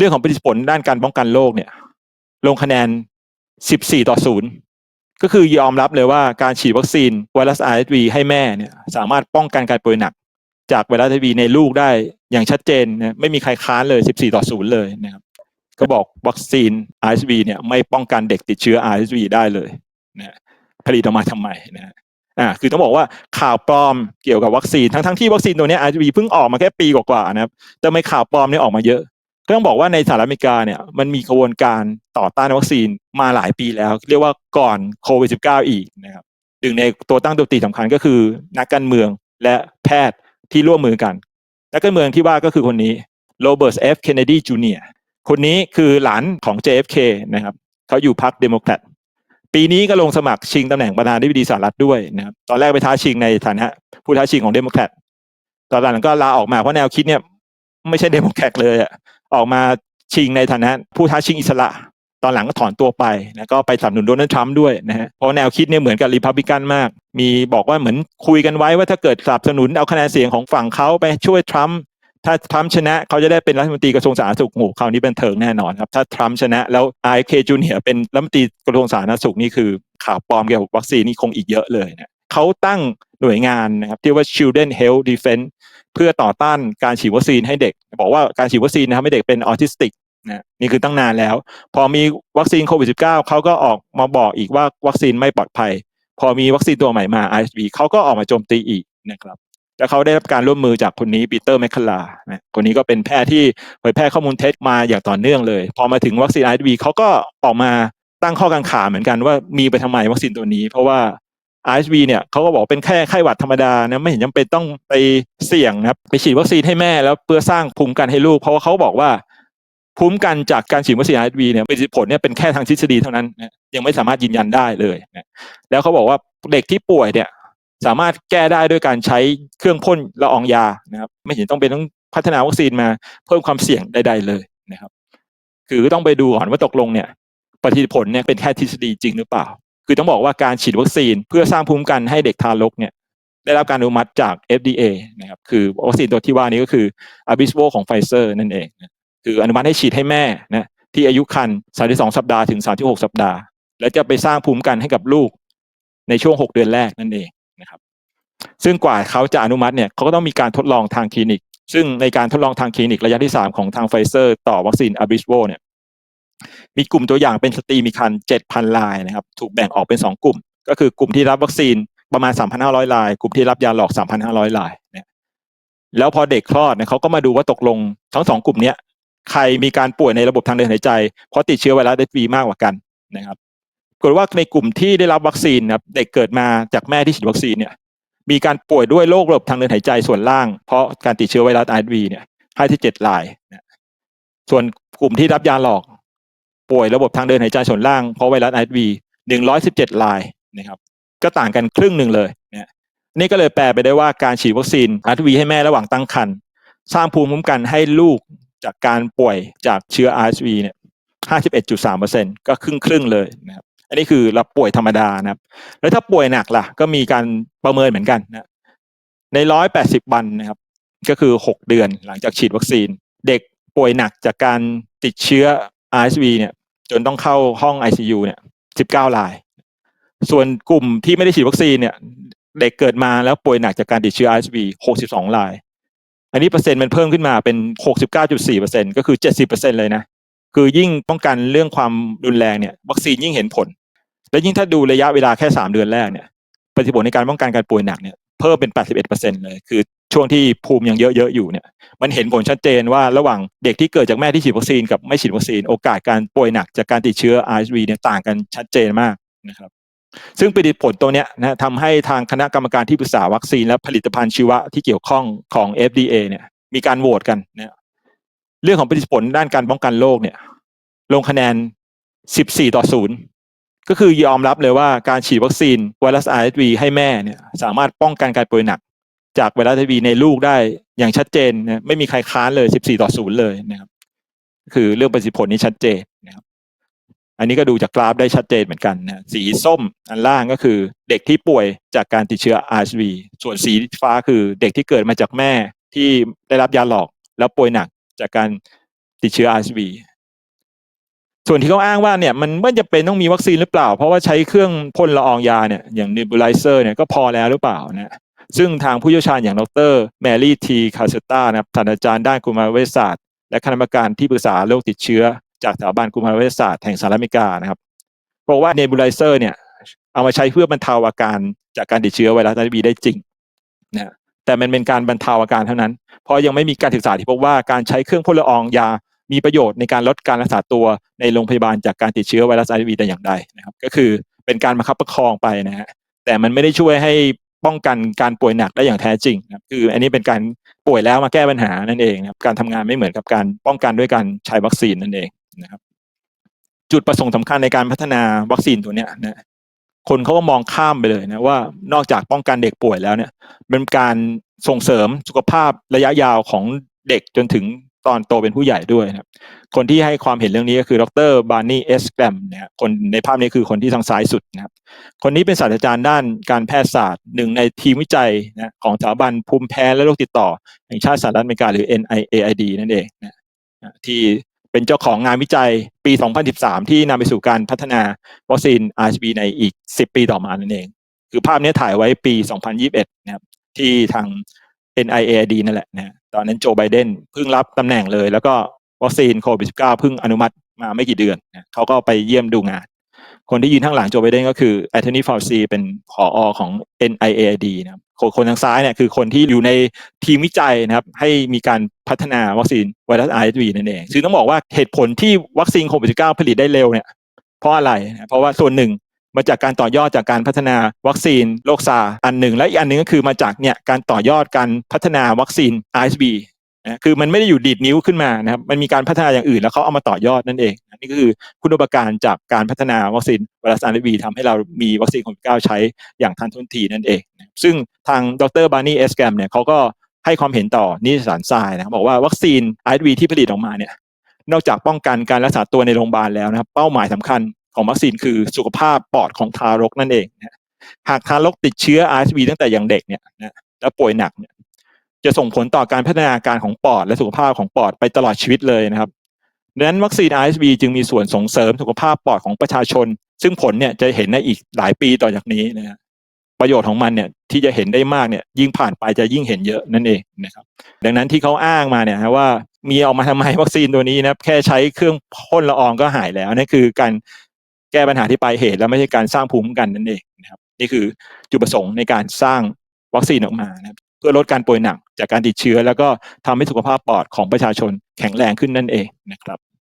เรื่องของประสิทธิผลด้านการป้องกันโรคเนี่ย ลงคะแนน 14 ต่อ 0 ก็คือยอมรับเลยว่าการฉีดวัคซีนไวรัส RSV ให้แม่เนี่ยสามารถป้องกันการป่วยหนัก จากไวรัส RSV ในลูกได้อย่างชัดเจนนะไม่มีใครค้านเลย 14 ต่อ 0 เลยนะครับก็บอกวัคซีน RSV เนี่ยไม่ป้องกันเด็กติดเชื้อ RSV ได้เลยนะผลิตออกมาทำไมนะอ่าคือต้องบอกว่าข่าวปลอมเกี่ยวกับวัคซีนทั้งทั้งที่วัคซีนตัวนี้ย RSV เพิ่งออกมาแค่ปีกว่าๆนะครับแต่ไม่ข่าวปลอมเนี่ยออกมาเยอะ ก็ต้องบอกว่าในสหรัฐอเมริกาเนี่ยมันมีกระบวนการต่อต้านวัคซีนมาหลายปีแล้ว เรียกว่าก่อนโควิด -19 อีกนะครับหนึ่งในตัวตั้งตัวตีสำคัญก็คือ นักการเมืองและแพทย์ที่ร่วมมือกัน นักการเมืองที่ว่าก็คือคนนี้โรเบิร์ตเอฟเคนเนดีจูเนียคนนี้คือหลานของ JFK นะครับเขาอยู่พรรคเดโมแครตปีนี้ก็ลงสมัครชิงตำแหน่งประธานาธิบดีสหรัฐด้วยนะครับตอนแรกไปท้าชิงในฐานะผู้ท้าชิงของเดโมแครตตอนหลังก็ลาออกมาเพราะแนวคิดเนี่ยไม่ใช่เดโมแครตเลยอะ ออกมาชิงในฐานะผู้ท้าชิงอิสระ ตอนหลังก็ถอนตัวไปแล้วก็ไปสนับสนุนโดนัลด์ทรัมป์ด้วยนะฮะเพราะแนวคิดเนี่ยเหมือนกับรีพับลิกันมาก มีบอกว่าเหมือนคุยกันไว้ว่าถ้าเกิดสนับสนุนเอาคะแนนเสียงของฝั่งเขาไปช่วยทรัมป์ถ้าทรัมป์ชนะเขาจะได้เป็นรัฐมนตรีกระทรวงสาธารณสุขโอ้คราวนี้เป็นเถิงแน่นอนครับ ถ้าทรัมป์ชนะแล้วไอเคจูเนียเป็นรัฐมนตรีกระทรวงสาธารณสุขนี่คือข่าวปลอมเกี่ยวกับวัคซีนนี่คงอีกเยอะเลยนะเขาตั้งหน่วยงานนะครับที่ว่า Children Health Defense เพื่อต่อต้านการฉีดวัคซีนให้เด็ก บอกว่าการฉีดวัคซีนนะครับให้เด็กเป็นออทิสติกนะนี่คือตั้งนานแล้ว พอมีวัคซีนโควิด -19 เขาก็ออกมาบอกอีกว่าวัคซีนไม่ปลอดภัย พอมีวัคซีนตัวใหม่มา RSV เขาก็ออกมาโจมตีอีกนะครับแล้วเขาได้รับการร่วมมือจากคนนี้ปีเตอร์แมคคลานะคนนี้ก็เป็นแพทย์ที่เผยแพร่ข้อมูลเท็จมาอย่างต่อเนื่องเลย พอมาถึงวัคซีน RSV เขาก็ออกมาตั้งข้อกังขาเหมือนกันว่ามีไปทำไมวัคซีนตัวนี้ เพราะว่า RSV เนี่ยเขาก็บอกเป็นแค่ไข้หวัดธรรมดานะไม่เห็นจำเป็นต้องไปเสี่ยงนะครับไปฉีดวัคซีนให้แม่แล้วเพื่อสร้างภูมิกันให้ลูก เพราะว่าเขาบอกว่าภูมิกันจากการฉีดวัคซีน RSV เนี่ยประสิทธิผลเนี่ยเป็นแค่ทางทฤษฎีเท่านั้นนะยังไม่สามารถยืนยันได้เลยนะแล้วเขาบอกว่าเด็กที่ป่วยเนี่ยสามารถแก้ได้ด้วยการใช้เครื่องพ่นละอองยานะครับไม่เห็นต้องเป็นต้องพัฒนาวัคซีนมาเพิ่มความเสี่ยงใด ๆ เลยนะครับ คือต้องไปดูก่อนว่าตกลงเนี่ยประสิทธิผลเนี่ยเป็นแค่ทฤษฎีจริงหรือเปล่า คือต้องบอกว่าการฉีดวัคซีนเพื่อสร้างภูมิคุ้มกันให้เด็กทารกเนี่ยได้รับการอนุมัติจาก FDA นะครับคือวัคซีนตัวที่ว่านี้ก็คือ a b i s v o ของไฟเซอร์นั่นเองนะคืออนุมัติให้ฉีดให้แม่นะที่อายุครรภ์32 สัปดาห์ถึง 36 สัปดาห์ แล้วจะไปสร้างภูมิคุ้มกันให้กับลูกในช่วง 6 เดือนแรกนั่นเองนะครับซึ่งกว่าเขาจะอนุมัติเนี่ยเขาก็ต้องมีการทดลองทางคลินิก ซึ่งในการทดลองทางคลินิกระยะที่ 3 ของทางไฟเซอร์ ต่อวัคซีน a b i s v o เนี่ย มีกลุ่มตัวอย่างเป็นสตรีมีครรภ์7,000รายนะครับ ถูกแบ่งออกเป็น 2 กลุ่ม ก็คือกลุ่มที่รับวัคซีนประมาณ 3,500ราย กลุ่มที่รับยาหลอก 3,500รายเนี่ยแล้วพอเด็กคลอดเนี่ยเขาก็มาดูว่าตกลงทั้งสองกลุ่มเนี้ยใครมีการป่วยในระบบทางเดินหายใจ เพราะติดเชื้อไวรัสเอฟีมากกว่ากันนะครับกฏว่าในกลุ่มที่ได้รับวัคซีนนะครับเด็กเกิดมาจากแม่ที่ฉีดวัคซีนเนี่ยมีการป่วยด้วยโรคระบบทางเดินหายใจส่วนล่าง เพราะการติดเชื้อไวรัสไอวีเนี่ยให้ที่เจ็ดรายนะส่วนกลุ่มที่รับยาหลอก ป่วยระบบทางเดินหายใจส่วนล่างเพราะไวรัสไอวีหนึ่งร้อยสิบเจ็ดรายนะครับก็ต่างกันครึ่งหนึ่งเลยเนี่ยนี่ก็เลยแปลไปได้ว่าการฉีดวัคซีนไอวีให้แม่ระหว่างตั้งครรภ์สร้างภูมิคุ้มกันให้ลูกจากการป่วยจากเชื้อ RSV เนี่ย51.3%ก็ครึ่งครึ่งเลยนะครับ อันนี้คือเราป่วยธรรมดานะครับ แล้วถ้าป่วยหนักล่ะ ก็มีการประเมินเหมือนกันนะใน 180 วันนะครับ ก็คือ 6 เดือนหลังจากฉีดวัคซีน เด็กป่วยหนักจากการติดเชื้อ RSV เนี่ย จนต้องเข้าห้อง ICU เนี่ย19ราย ส่วนกลุ่มที่ไม่ได้ฉีดวัคซีนเนี่ย เด็กเกิดมาแล้วป่วยหนักจากการติดเชื้อ RSV 62ราย อันนี้เปอร์เซ็นต์มันเพิ่มขึ้นมาเป็น69.4%ก็คือ70%เลยนะ คือยิ่งป้องกันเรื่องความรุนแรงเนี่ย วัคซีนยิ่งเห็นผล และยิ่งถ้าดูระยะเวลาแค่3เดือนแรกเนี่ยประสิทธิผลในการป้องกันการป่วยหนักเนี่ยเพิ่มเป็น81%เลยคือ ช่วงที่ภูมิยังเยอะๆอยู่เนี่ยมันเห็นผลชัดเจนว่าระหว่างเด็กที่เกิดจากแม่ที่ฉีดวัคซีนกับไม่ฉีดวัคซีนโอกาสการป่วยหนักจากการติดเชื้อ RSV เนี่ยต่างกันชัดเจนมากนะครับซึ่งประสิผลตัวเนี้ยนะทำให้ทางคณะกรรมการที่ปรึกษาวัคซีนและผลิตภัณฑ์ชีวะที่เกี่ยวข้องของ FDA เนี่ยมีการโหวตกันเนี่ยเรื่องของประสิทธิผลด้านการป้องกันโรคเนี่ยลงคะแนน 14 ต่อ 0 ก็คือยอมรับเลยว่าการฉีดวัคซีนไวรัส RSV ให้แม่เนี่ยสามารถป้องกันการป่วยหนัก จากไวรัส RSV ในลูกได้อย่างชัดเจนนะไม่มีใครค้านเลย 14 ต่อ 0 เลยนะครับ คือเรื่องประสิทธิผลนี้ชัดเจนนะครับ อันนี้ก็ดูจากกราฟได้ชัดเจนเหมือนกันนะสีส้มอันล่างก็คือเด็กที่ป่วยจากการติดเชื้อ RSV ส่วนสีฟ้าคือเด็กที่เกิดมาจากแม่ที่ได้รับยาหลอกแล้วป่วยหนักจากการติดเชื้อ RSV ส่วนที่เขาอ้างว่าเนี่ยมันไม่จำเป็นต้องมีวัคซีนหรือเปล่า เพราะว่าใช้เครื่องพ่นละอองยาเนี่ยอย่าง nebulizer เนี่ยก็พอแล้วหรือเปล่านะ ซึ่งทางผู้เชี่ยวชาญอย่างดรแมรี่ทีคาเซตานะครับศาสตราจารย์ด้านกุมารเวชศาสตร์และคณะกรรมการที่ปรึกษาโรคติดเชื้อ จากสถาบันกุมารเวชศาสตร์แห่งสหรัฐอเมริกานะครับบอกว่า nebulizer เนี่ยเอามาใช้เพื่อบรรเทาอาการจากการติดเชื้อไวรัส HIV ได้จริงนะแต่มันเป็นการบรรเทาอาการเท่านั้น เพราะยังไม่มีการศึกษาที่พบว่าการใช้เครื่องพ่นละอองยามีประโยชน์ในการลดการรักษาตัวในโรงพยาบาลจากการติดเชื้อไวรัส HIV แต่อย่างใดนะครับ ก็คือเป็นการบังคับประคองไปนะฮะแต่มันไม่ได้ช่วยให้ ป้องกันการป่วยหนักได้อย่างแท้จริงนะครับคืออันนี้เป็นการป่วยแล้วมาแก้ปัญหานั่นเองนะครับการทำงานไม่เหมือนกับการป้องกันด้วยการใช้วัคซีนนั่นเองนะครับจุดประสงค์สำคัญในการพัฒนาวัคซีนตัวเนี้ยนะคนเขาก็มองข้ามไปเลยนะว่านอกจากป้องกันเด็กป่วยแล้วเนี่ยเป็นการส่งเสริมสุขภาพระยะยาวของเด็กจนถึง ตอนโตเป็นผู้ใหญ่ด้วยนะครับ คนที่ให้ความเห็นเรื่องนี้ก็คือดรบาร์นี่เอสแกรมเนี่ยคนในภาพนี้คือคนที่ทางซ้ายสุดนะครับ คนนี้เป็นศาสตราจารย์ด้านการแพทยศาสตร์หนึ่งในทีมวิจัยนะของสถาบันภูมิแพ้และโรคติดต่อแห่งชาติสหรัฐอเมริกาหรือ NIAID นั่นเองนะที่เป็นเจ้าของงานวิจัยปี 2013 ที่นำไปสู่การพัฒนาวัคซีน RSV ในอีก 10 ปีต่อมานั่นเอง คือภาพนี้ถ่ายไว้ปี 2021 นะครับที่ทาง NIAID นั่นแหละนะ ตอนนั้นโจไบเดนเพิ่งรับตำแหน่งเลย แล้วก็วัคซีนโควิด -19 เพิ่งอนุมัติมาไม่กี่เดือนเขาก็ไปเยี่ยมดูงาน คนที่ยืนข้างหลังโจไบเดนก็คือแอนโทนีฟาวซีเป็นผออของ NIAID นะครับคนทางซ้ายเนี่ยคือคนที่อยู่ในทีมวิจัยนะครับ ให้มีการพัฒนาวัคซีนไวรัส RSV นั่นเองซึ่งต้องบอกว่าเหตุผลที่วัคซีนโควิด -19 ผลิตได้เร็วเนี่ยเพราะอะไร เพราะว่าส่วนหนึ่ง มาจากการต่อยอดจากการพัฒนาวัคซีนโรคซาอันหนึ่ง และอีกอันหนึ่งก็คือมาจากเนี่ยการต่อยอดการพัฒนาวัคซีน RSV นะคือมันไม่ได้อยู่ดีดนิ้วขึ้นมานะครับมันมีการพัฒนาอย่างอื่นแล้วเขาเอามาต่อยอดนั่นเองนี่ก็คือคุณอุปการจากการพัฒนาวัคซีนไวรัส RSV ทำให้เรามีวัคซีนโควิด -19 ใช้อย่างทันท่วงทีนั่นเอง ซึ่งทางดรบาร์นี่เอสแกรมเนี่ยเขาก็ให้ความเห็นต่อนิตยสารทรายนะบอกว่าวัคซีน RSV ที่ผลิตออกมาเนี่ยนอกจากป้องกันการรักษาตัวในโรงพยาบาลแล้วนะครับเป้าหมายสำคัญ ของวัคซีนคือสุขภาพปอดของทารกนั่นเองนะหากทารกติดเชื้อ RSV ตั้งแต่ยังเด็กเนี่ยนะแล้วป่วยหนักเนี่ยจะส่งผลต่อการพัฒนาการของปอดและสุขภาพของปอดไปตลอดชีวิตเลยนะครับดังนั้นวัคซีน RSV จึงมีส่วนส่งเสริมสุขภาพปอดของประชาชน ซึ่งผลเนี่ยจะเห็นในอีกหลายปีต่อจากนี้นะฮะประโยชน์ของมันเนี่ยที่จะเห็นได้มากเนี่ยยิ่งผ่านไปจะยิ่งเห็นเยอะนั่นเองนะครับ ดังนั้นที่เขาอ้างมาเนี่ยฮะว่ามีออกมาทำไมวัคซีนตัวนี้นะครับแค่ใช้เครื่องพ่นละอองก็หายแล้วนั่นคือการ แก้ปัญหาที่ปลายเหตุ แล้วไม่ใช่การสร้างภูมิคุ้มกันนั่นเองนะครับนี่คือจุดประสงค์ในการสร้างวัคซีนออกมานะครับเพื่อลดการป่วยหนักจากการติดเชื้อ แล้วก็ทำให้สุขภาพปอดของประชาชนแข็งแรงขึ้นนั่นเองนะครับ